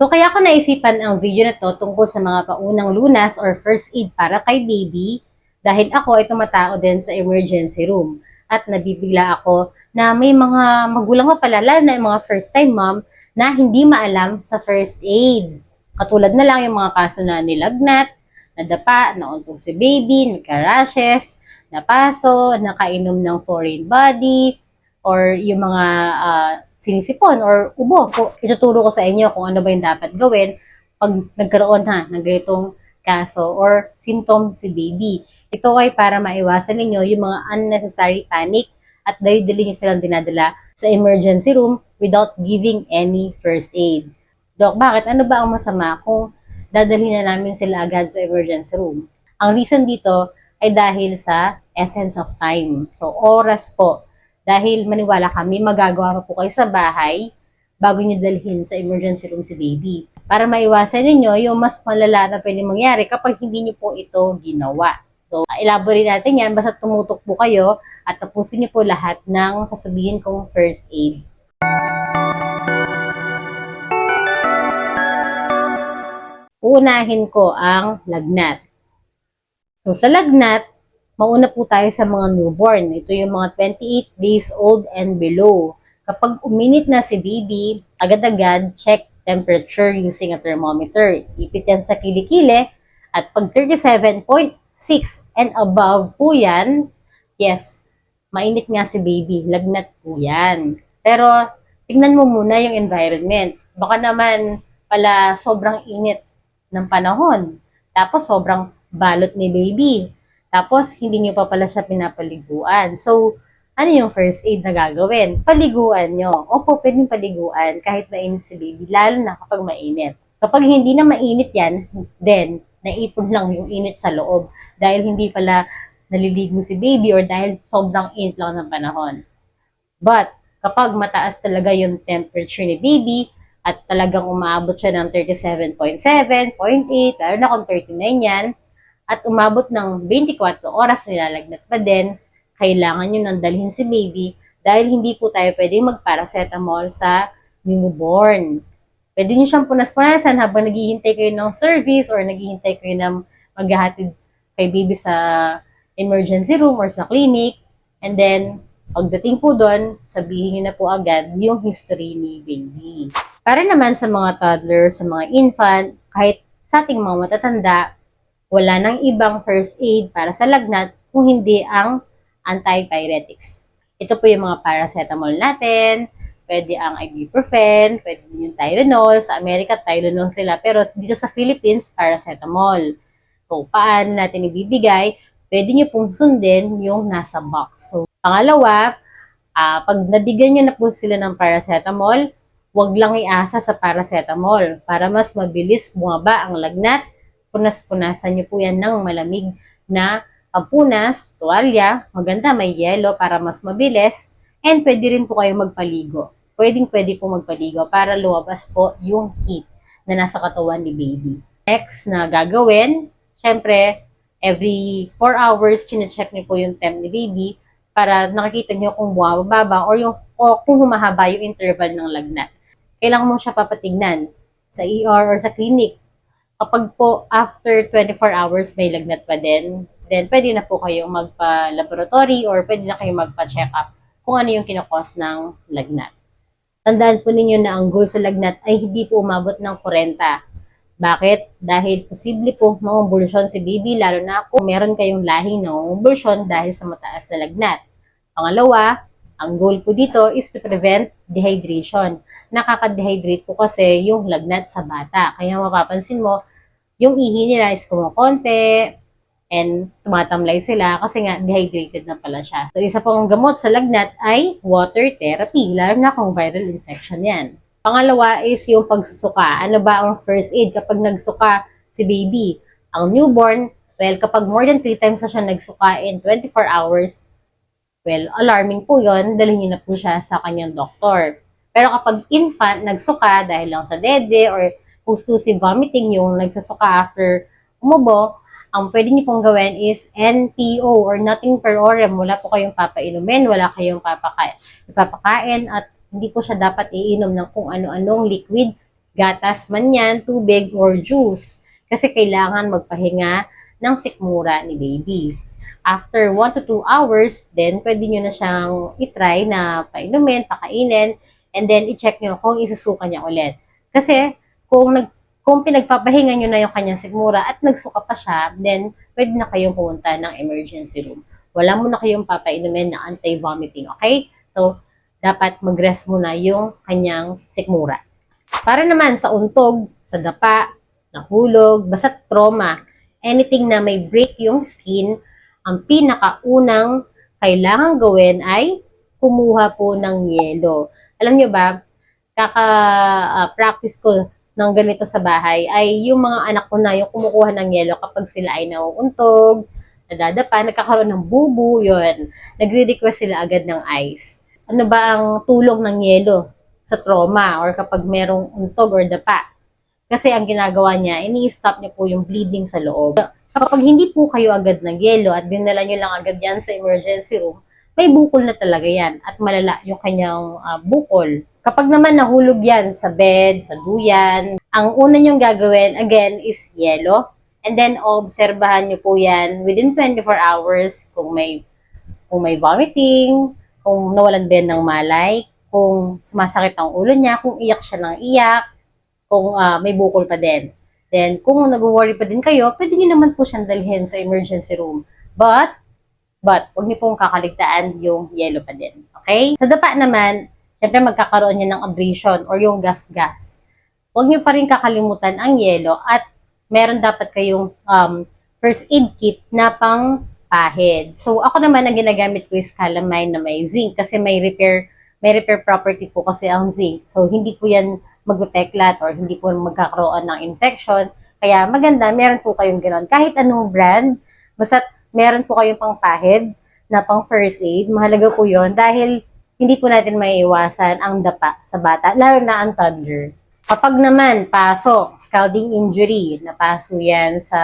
So kaya ko naisipan ang video na to tungkol sa mga paunang lunas or first aid para kay baby dahil ako ay tumatao din sa emergency room at nabibigla ako na may mga magulang pa pala, lalo na yung mga first time mom na hindi maalam sa first aid. Katulad na lang yung mga kaso na nilagnat, nadapa, nauntog si baby, nagka-rashes, napaso, nakainom ng foreign body, or yung mga ah, sinisipon or ubo. Ko, ituturo ko sa inyo kung ano ba yung dapat gawin pag nagkaroon ha ng ganitong kaso or symptom si baby. Ito ay para maiwasan ninyo yung mga unnecessary panic at dali-dali nyo silang dinadala sa emergency room without giving any first aid. Dok, bakit? Ano ba ang masama kung dadalhin na namin sila agad sa emergency room? Ang reason dito ay dahil sa essence of time. So, oras po. Dahil maniwala kami, magagawa pa po kayo sa bahay bago nyo dalhin sa emergency room si baby. Para maiwasan ninyo yung mas malala na pwede mangyari kapag hindi nyo po ito ginawa. So, elaborate natin yan basta tumutok po kayo at tapusin nyo po lahat ng sasabihin kong first aid. Uunahin ko ang lagnat. So, sa lagnat, mauna po tayo sa mga newborn. Ito yung mga 28 days old and below. Kapag uminit na si baby, agad-agad check temperature using a thermometer. Ipit yan sa kilikili at pag 37.6 and above po yan, yes, mainit nga si baby, lagnat po yan. Pero tingnan mo muna yung environment. Baka naman pala sobrang init ng panahon. Tapos sobrang balot ni baby. Tapos hindi niyo pa pala siya pinapaliguan. So, ano yung first aid na gagawin? Paliguan nyo. Opo, pwedeng paliguan kahit mainit si baby, lalo na kapag mainit. Kapag hindi na mainit yan, then, naipon lang yung init sa loob dahil hindi pala naliligo si baby or dahil sobrang init lang ng panahon. But, kapag mataas talaga yung temperature ni baby at talagang umaabot siya ng 37.7, 0.8, lalo na kung 39 yan, at umabot ng 24 oras nilalagnat pa din, kailangan nyo nang dalhin si baby dahil hindi po tayo pwedeng magparacetamol sa newborn. Pwede nyo siyang punas-punasan habang naghihintay kayo ng service or naghihintay kayo ng maghahatid kay baby sa emergency room or sa clinic. And then, pagdating po doon, sabihin nyo na po agad yung history ni baby. Para naman sa mga toddler, sa mga infant, kahit sa ating mga matatanda, wala nang ibang first aid para sa lagnat kung hindi ang antipyretics. Ito po yung mga paracetamol natin, pwede ang ibuprofen, pwede yung Tylenol. Sa Amerika, Tylenol sila. Pero dito sa Philippines, paracetamol. So, paano natin ibibigay? Pwede nyo pong sundin yung nasa box. So, pangalawa, ah, pag nabigyan nyo na po sila ng paracetamol, huwag lang iasa sa paracetamol para mas mabilis bumaba ang lagnat. Punas-punasan nyo po yan ng malamig na pampunas, tuwalya, maganda may yelo para mas mabilis, and pwede rin po kayo magpaligo. Pwedeng pwede po magpaligo para lumabas po yung heat na nasa katawan ni baby. Next na gagawin, syempre, every 4 hours, chinecheck niyo po yung temp ni baby para nakikita niyo kung bumababa or yung o kung humahaba yung interval ng lagnat. Kailangan mo siya papatignan sa ER or sa clinic. Kapag po after 24 hours may lagnat pa din, then pwede na po kayong magpa-laboratory or pwede na kayong magpa-check up kung ano yung kinakos ng lagnat. Tandaan po ninyo na ang goal sa lagnat ay hindi po umabot ng 40. Bakit? Dahil posible po mangumbulsyon si baby lalo na kung meron kayong lahing nangumbulsyon dahil sa mataas na lagnat. Pangalawa, ang goal po dito is to prevent dehydration. Nakaka-dehydrate po kasi yung lagnat sa bata. Kaya mapapansin mo, yung ihi nila is kumukonti and tumatamlay sila kasi nga dehydrated na pala siya. So, isa pong gamot sa lagnat ay water therapy, lalo na kung viral infection yan. Pangalawa is yung pagsusuka. Ano ba ang first aid kapag nagsuka si baby? Ang newborn, well, kapag more than 3 times na siya nagsuka in 24 hours, well, alarming po yon dalhin niyo na po siya sa kanyang doktor. Pero kapag infant, nagsuka dahil lang sa dede or post-tussive vomiting yung nagsusuka after umubo, ang pwede niyo pong gawin is NPO or nothing per orem. Wala po kayong papainumin, wala kayong papakain, ipapakain at hindi po siya dapat iinom ng kung ano-anong liquid gatas man yan, tubig, or juice. Kasi kailangan magpahinga ng sikmura ni baby. After 1 to 2 hours, then pwede nyo na siyang itry na painumin, pakainin, and then i-check nyo kung isusuka niya ulit. Kasi kung nag kung pinagpapahinga nyo na yung kanyang sigmura at nagsuka pa siya, then pwede na kayong pumunta ng emergency room. Wala mo na kayong papainumin na anti-vomiting, okay? So, dapat mag-rest muna yung kanyang sikmura. Para naman sa untog, sa dapa, nahulog, basta trauma, anything na may break yung skin, ang pinakaunang kailangan gawin ay kumuha po ng yelo. Alam nyo ba, kaka-practice ko ng ganito sa bahay ay yung mga anak ko na yung kumukuha ng yelo kapag sila ay nauuntog, nadadapa, nagkakaroon ng bubu, yun. Nagre-request sila agad ng ice. Ano ba ang tulong ng yelo sa trauma or kapag merong untog or dapa? Kasi ang ginagawa niya, ini-stop niya po yung bleeding sa loob. Kapag hindi po kayo agad ng yelo at dinala niyo lang agad yan sa emergency room, may bukol na talaga yan at malala yung kanyang ah, bukol. Kapag naman nahulog yan sa bed, sa duyan, ang una niyong gagawin, again, is yelo. And then, obserbahan niyo po yan within 24 hours kung may, kung may vomiting, kung nawalan ba yan ng malay, kung sumasakit ang ulo niya, kung iyak siya ng iyak, kung ah, may bukol pa din. Then, kung nag-worry pa din kayo, pwede niyo naman po siyang dalhin sa emergency room. But, but, huwag niyo pong kakaligtaan yung yellow pa din. Okay? Sa dapa naman, syempre magkakaroon niya ng abrasion or yung gas-gas. Huwag niyo pa rin kakalimutan ang yellow at meron dapat kayong um, first aid kit na pang pahid. So, ako naman ang ginagamit ko is calamine na may zinc kasi may repair may repair property po kasi ang zinc. So, hindi po yan magpepeklat or hindi po magkakaroon ng infection. Kaya maganda, meron po kayong gano'n. Kahit anong brand, basta meron po kayong pang pahid na pang first aid, mahalaga po yon dahil hindi po natin maiiwasan ang dapa sa bata, lalo na ang toddler. Kapag naman paso, scalding injury, napaso yan sa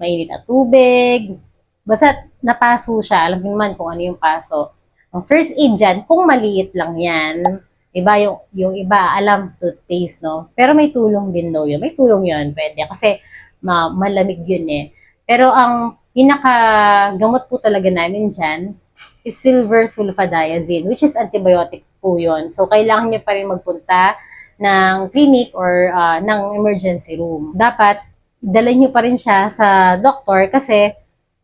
mainit na tubig, basta napaso siya, alam niyo naman kung ano yung paso. Ang first aid dyan, kung maliit lang yan, iba yung, yung iba, alam, toothpaste, no? Pero may tulong din daw yun. May tulong yun, pwede. Kasi ma malamig yun eh. Pero ang pinakagamot po talaga namin dyan is silver sulfadiazine, which is antibiotic po yun. So, kailangan niyo pa rin magpunta ng clinic or ah, ng emergency room. Dapat, dalhin niyo pa rin siya sa doktor kasi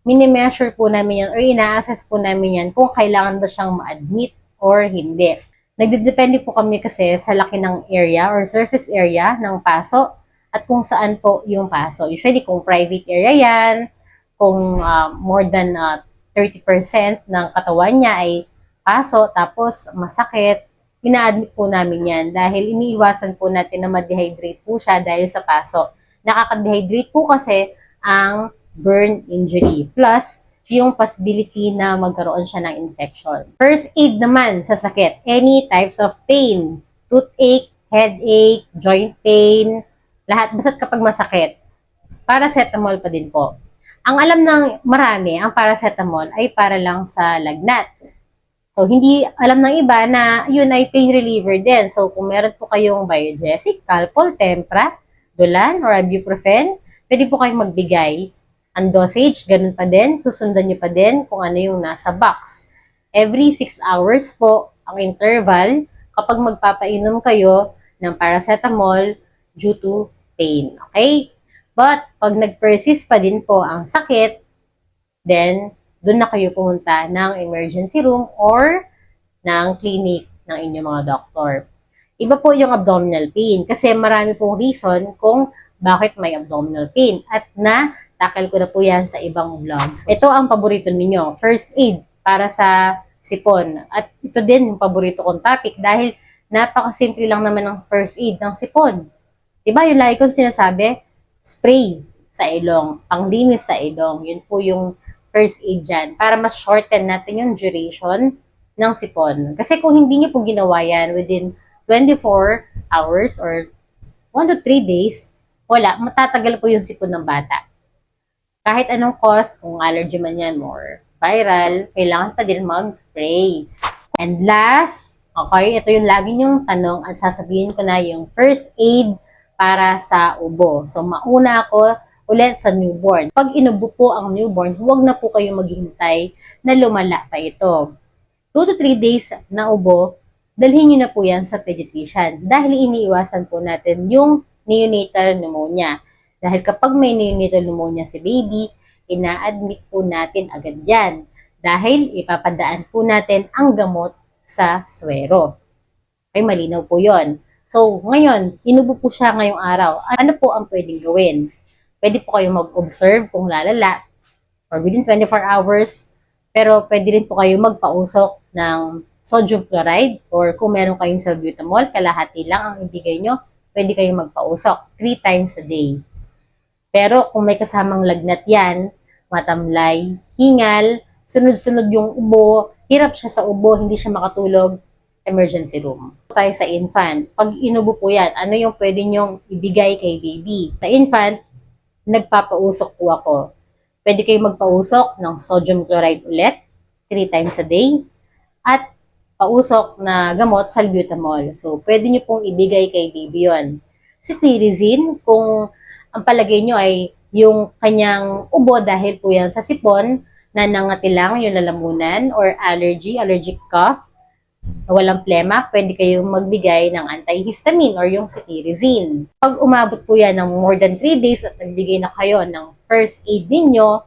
mini-measure po namin yan or ina-assess po namin yan kung kailangan ba siyang ma-admit or hindi. Nagdedepende po kami kasi sa laki ng area or surface area ng paso at kung saan po yung paso. Usually, kung private area yan, kung ah, more than ah, 30% ng katawan niya ay paso tapos masakit, ina-admit po namin yan dahil iniiwasan po natin na ma-dehydrate po siya dahil sa paso. Nakaka-dehydrate po kasi ang burn injury. Plus, yung possibility na magkaroon siya ng infection. First aid naman sa sakit. Any types of pain. Toothache, headache, joint pain, lahat. Basta't kapag masakit. Paracetamol pa din po. Ang alam ng marami, ang paracetamol ay para lang sa lagnat. So, hindi alam ng iba na yun ay pain reliever din. So, kung meron po kayong Biogesic, Calpol, Tempra, Dolan, or Ibuprofen, pwede po kayong magbigay. Ang dosage, ganun pa din. Susundan nyo pa din kung ano yung nasa box. Every 6 hours po ang interval kapag magpapainom kayo ng paracetamol due to pain. Okay? But, pag nag-persist pa din po ang sakit, then, doon na kayo pumunta ng emergency room or ng clinic ng inyong mga doktor. Iba po yung abdominal pain kasi marami pong reason kung bakit may abdominal pain at na tackle ko na po yan sa ibang vlogs. Ito ang paborito ninyo, first aid para sa sipon. At ito din yung paborito kong topic dahil napakasimple lang naman ng first aid ng sipon. Diba yung lagi kong sinasabi, spray sa ilong, panglinis sa ilong. Yun po yung first aid dyan para mas shorten natin yung duration ng sipon. Kasi kung hindi nyo po ginawa yan within 24 hours or 1 to 3 days, wala, matatagal po yung sipon ng bata. Kahit anong cause, kung allergy man yan or viral, kailangan pa din mag-spray. And last, Okay, ito yung lagi niyong tanong at sasabihin ko na yung first aid para sa ubo. So, mauna ako ulit sa newborn. Pag inubo po ang newborn, huwag na po kayo maghintay na lumala pa ito. 2 to 3 days na ubo, dalhin niyo na po yan sa pediatrician dahil iniiwasan po natin yung neonatal pneumonia. Dahil kapag may neonatal pneumonia si baby, ina-admit po natin agad yan dahil ipapadaan po natin ang gamot sa swero. Ay malinaw po yon. So, ngayon, inubo po siya ngayong araw. Ano po ang pwedeng gawin? Pwede po kayo mag-observe kung lalala or within 24 hours. Pero pwede rin po kayo magpausok ng sodium chloride or kung meron kayong salbutamol, kalahati lang ang ibigay nyo, pwede kayong magpausok 3 times a day. Pero kung may kasamang lagnat yan, matamlay, hingal, sunod-sunod yung ubo, hirap siya sa ubo, hindi siya makatulog, emergency room. Tayo sa infant. Pag inubo po yan, ano yung pwede nyong ibigay kay baby? Sa infant, nagpapausok po ako. Pwede kayong magpausok ng sodium chloride ulit, 3 times a day, at pausok na gamot, salbutamol. So, pwede nyo pong ibigay kay baby yon. Si tirizin, kung ang palagay nyo ay yung kanyang ubo dahil po yan sa sipon, na nangatilang yung lalamunan or allergy, allergic cough, na walang plema, pwede kayong magbigay ng antihistamine or yung cetirizine. Pag umabot po yan ng more than 3 days at nagbigay na kayo ng first aid ninyo,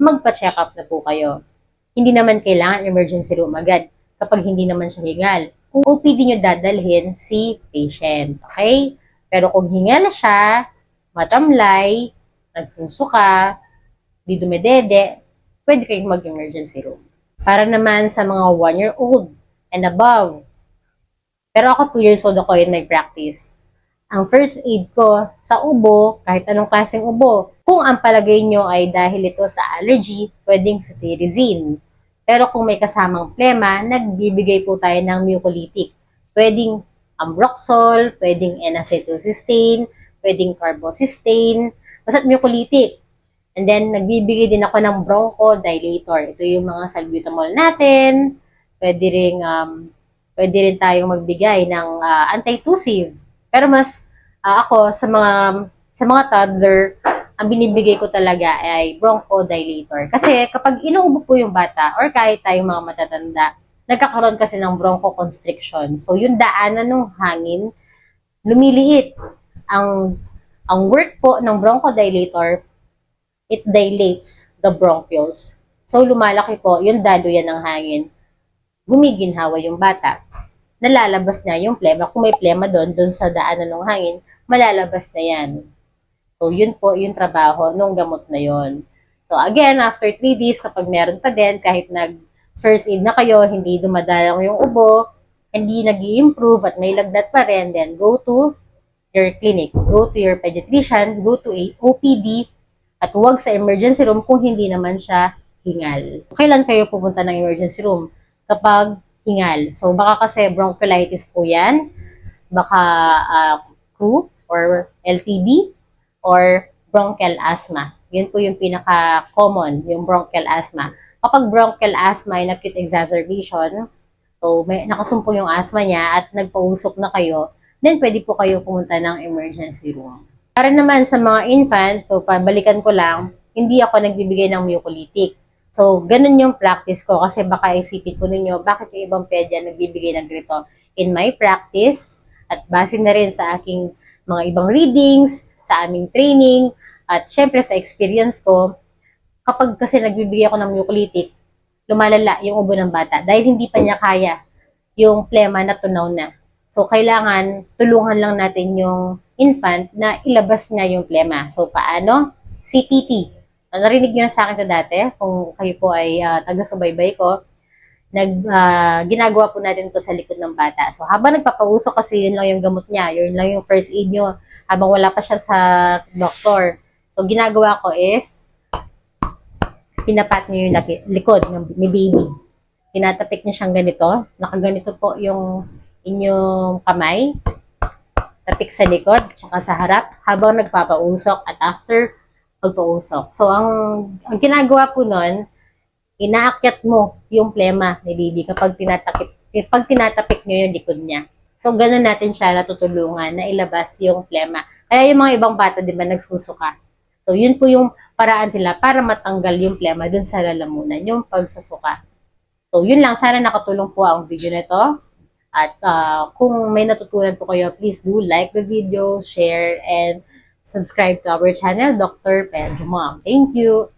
magpa-check up na po kayo. Hindi naman kailangan emergency room agad kapag hindi naman siya hingal. Kung OPD nyo dadalhin si patient. Okay? Pero kung hingal siya, matamlay, nagsusuka, di dumedede, pwede kayong mag-emergency room. Para naman sa mga 1-year-old and above. Pero ako 2 years old ako in my practice. Ang first aid ko sa ubo, kahit anong klaseng ubo, kung ang palagay nyo ay dahil ito sa allergy, pwedeng cetirizine. Pero kung may kasamang plema, nagbibigay po tayo ng mucolytic. Pwedeng ambroxol, pwedeng N-acetylcysteine, pwedeng carbocisteine, basta mucolytic. And then, nagbibigay din ako ng bronchodilator. Ito yung mga salbutamol natin. Pwede rin, um, pwede rin tayong magbigay ng uh, antitussive. Pero mas uh, ako, sa mga, sa mga toddler, ang binibigay ko talaga ay bronchodilator. Kasi kapag inuubo po yung bata, or kahit tayong mga matatanda, nagkakaroon kasi ng bronchoconstriction. So, yung daanan ng hangin, lumiliit. Ang, ang work po ng bronchodilator, it dilates the bronchioles. So, lumalaki po, yung dado ng hangin. Gumiginhawa yung bata. Nalalabas na yung plema. Kung may plema doon, doon sa daanan ng hangin, malalabas na yan. So, yun po yung trabaho nung gamot na yon. So, again, after 3 days, kapag meron pa din, kahit nag first aid na kayo, hindi dumadalang yung ubo, hindi nag improve at may lagnat pa rin, then go to your clinic. Go to your pediatrician, go to a OPD, at huwag sa emergency room kung hindi naman siya hingal. Kailan kayo pupunta ng emergency room? Kapag hingal. So, baka kasi bronchiolitis po yan, baka uh, croup or LTB, or bronchial asthma. Yun po yung pinaka-common, yung bronchial asthma. Kapag bronchial asthma ay acute exacerbation, so may nakasumpo yung asthma niya at nagpausok na kayo, then pwede po kayo pumunta ng emergency room. Para naman sa mga infant, so pabalikan ko lang, hindi ako nagbibigay ng mucolytic. So, ganun yung practice ko kasi baka isipin ko ninyo, bakit yung ibang pedya nagbibigay ng ganito? In my practice, at base na rin sa aking mga ibang readings, sa aming training, at syempre sa experience ko, kapag kasi nagbibigay ako ng mucolytic, lumalala yung ubo ng bata dahil hindi pa niya kaya yung plema na tunaw na. So, kailangan tulungan lang natin yung infant na ilabas niya yung plema. So, paano? CPT. Narinig niyo na sa akin ito dati, kung kayo po ay uh, taga-subaybay ko, nag, uh, ginagawa po natin to sa likod ng bata. So, habang nagpapausok kasi yun lang yung gamot niya, yun lang yung first aid nyo, habang wala pa siya sa doktor. So, ginagawa ko is, pinapat niyo yung likod ng may baby. Tinatapik niya siyang ganito. Nakaganito po yung inyong kamay tapik sa likod, tsaka sa harap, habang nagpapausok at after pagpausok. So, ang, ang ginagawa po nun, inaakyat mo yung plema ni baby kapag tinatakip, pag tinatapik nyo yung likod niya. So, ganun natin siya natutulungan na ilabas yung plema. Kaya yung mga ibang bata, di ba, nagsusuka. So, yun po yung paraan nila para matanggal yung plema dun sa lalamunan, yung pagsasuka. So, yun lang. Sana nakatulong po ang video na ito. At ah, kung may natutunan po kayo, please do like the video, share, and subscribe to our channel, Dr. Pedro Mom. Thank you!